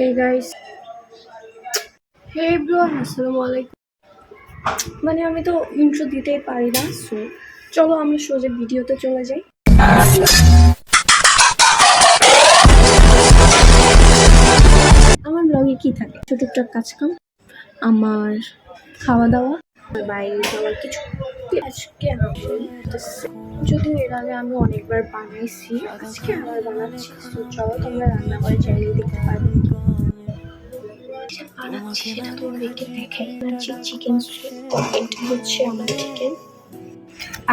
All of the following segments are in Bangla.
হে গাইস হে ব্রোন আসসালামু আলাইকুম মানে আমি তো ইন্ট্রো দিতেই পারি না সো চলো আমরা সোজা ভিডিওতে চলে যাই। আমার ব্লগে কি থাকে? টুকটাক কাজ কাম আমার খাওয়া দাওয়া বাইরে যাওয়ার কিছু। আজকে যদিও এর আগে আমি অনেকবার বানাইছি, আজকে আবার বানাচ্ছি চলো তোমরা রান্না করে চাইলে দেখতে পারবে বানাচ্ছি সেটা তোমাদেরকে দেখাই বানাচ্ছি চিকেন স্যুপ এটা হচ্ছে আমার চিকেন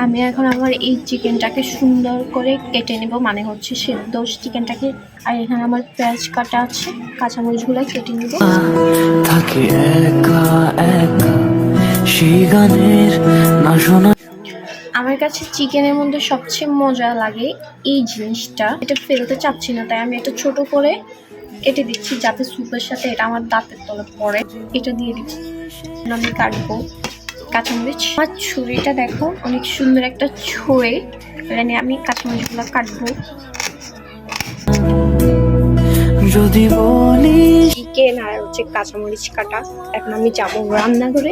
আমি এখন আমার এই চিকেনটাকে সুন্দর করে কেটে নেব মানে হচ্ছে সেদ্ধ চিকেনটাকে। আর এখানে আমার পেঁয়াজ কাটা আছে কাঁচামরিচগুলো কেটে নেব। থাকি একা একা সেই গানের না শোনা। আমার কাছে চিকেনের মধ্যে সবচেয়ে মজা লাগে এই জিনিসটা। এটা ফেলতে চাচ্ছি না তাই আমি এটা ছোট করে কেটে দিচ্ছি যাতে স্যুপের সাথে এটা আমার দাঁতের তলে পড়ে। এটা দিয়ে দিচ্ছি। আমি কাটবো কাঁচামরিচ। আমার ছুরিটা দেখো অনেক সুন্দর একটা ছুঁড়ে এখানে আমি কাঁচামরিচগুলো কাটবো। যদি বলি চিকেন আর হচ্ছে কাঁচামরিচ কাটা। এখন আমি যাব রান্না করে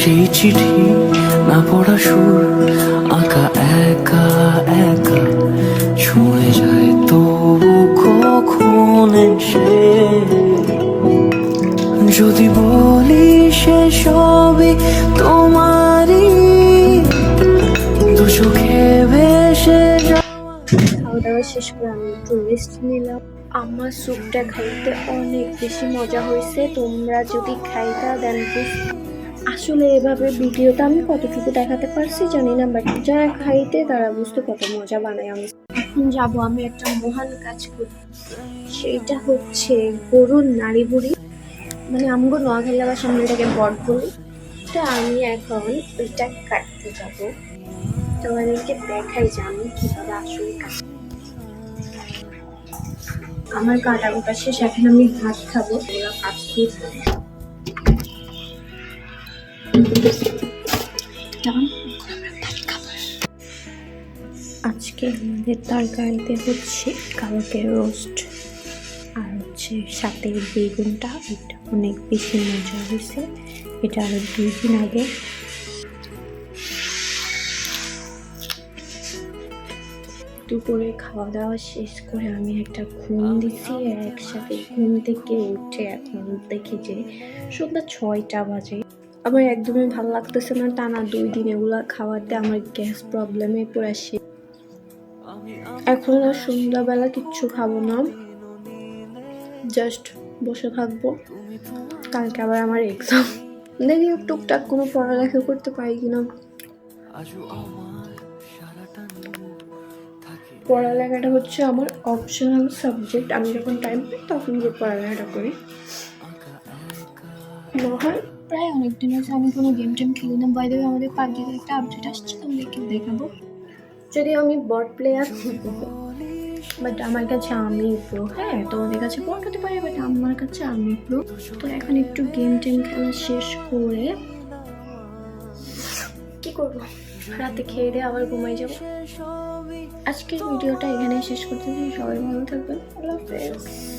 সেই চিঠি না পড়া সুর, আঁকা একা একা ছুঁয়ে যায় তবু কখন সে যদি বলি সে সবই তোমারই খাওয়া দাওয়া শেষ করে আমি একটু রেস্ট নিলাম। আমার স্যুপটা খাইতে অনেক বেশি মজা হয়েছে তোমরা যদি খাইতা দেন আসলে এভাবে ভিডিওটা আমি কতটুকু দেখাতে পারছি জানি না বাট যারা খাইতে তারা বুঝতে কত মজা বানায় আমি এখন যাব আমি একটা মহান কাজ করি সেইটা হচ্ছে গরুর নাড়ি বুড়ি। মানে আমগো নোয়াখালী বা সামনে এটাকে বট বলি তো আমি এখন ওইটা কাটতে যাব। তোমাদেরকে দেখাই যে আমি কীভাবে আসলে কাটতে আমার কাটা গোটা শেষ, এখন আমি ভাত খাব। ওরা কাটতে আজকে আমাদের তরকারিতে হচ্ছে কালকের রোস্ট, আর হচ্ছে সাথে বেগুনটা, এটা অনেক বেশি মজা হয়েছে। এটা আরও দুই দিন আগে। দুপুরে খাওয়া দাওয়া শেষ করে আমি একটা ঘুম দিছি একসাথে ঘুম থেকে উঠে এখন দেখি যে সন্ধ্যা ছয়টা বাজে। আমার একদমই ভালো লাগতেছে না। টানা দুই দিন এগুলো খাওয়াতে আমার গ্যাস প্রবলেমে পড়ে আসে। এখন আর সন্ধ্যাবেলা কিচ্ছু খাব না। জাস্ট বসে থাকব। কালকে আবার আমার এক্সাম দেখি টুকটাক কোনো পড়ালেখা করতে পারি কিনা। পড়ালেখাটা হচ্ছে আমার অপশনাল সাবজেক্ট আমি যখন টাইম পাই তখন যে পড়ালেখাটা করি। হয় প্রায় অনেক দিন হচ্ছে আমি কোনো গেম টেম খেলি না। বাইরে আমাদের পাবজিতে একটা আপডেট আসছে তোমাদেরকে দেখাবো? যদি আমি বট প্লেয়ার বাট আমার কাছে আমি প্রো হ্যাঁ তোমাদের কাছে বট হতে পারে বাট আমার কাছে আমি প্রো তো এখন একটু গেম টেম খেলা শেষ করে কি করব? রাতে খেয়ে দিয়ে আবার ঘুমাই যাব। আজকের ভিডিওটা এখানেই শেষ করতেছি সবাই ভালো থাকবেন। আল্লাহ হাফেজ।